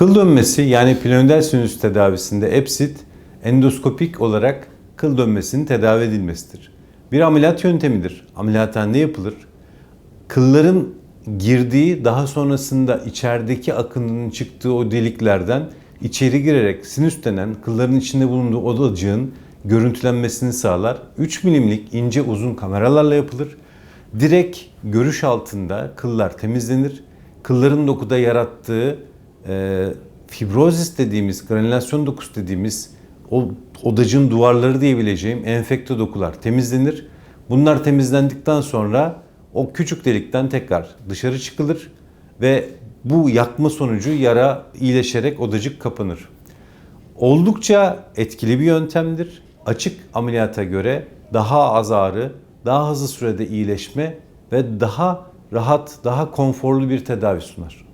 Kıl dönmesi yani piramidal sinüs tedavisinde EPSIT endoskopik olarak kıl dönmesinin tedavi edilmesidir. Bir ameliyat yöntemidir. Ameliyathanede yapılır. Kılların girdiği daha sonrasında içerideki akının çıktığı o deliklerden içeri girerek sinüs denen kılların içinde bulunduğu odacığın görüntülenmesini sağlar. 3 milimlik ince uzun kameralarla yapılır. Direkt görüş altında kıllar temizlenir. Kılların dokuda yarattığı e, fibrozis dediğimiz, granülasyon dokusu dediğimiz o odacığın duvarları diyebileceğim enfekte dokular temizlenir. Bunlar temizlendikten sonra o küçük delikten tekrar dışarı çıkılır ve bu yakma sonucu yara iyileşerek odacık kapanır. Oldukça etkili bir yöntemdir. Açık ameliyata göre daha az ağrı, daha hızlı sürede iyileşme ve daha rahat, daha konforlu bir tedavi sunar.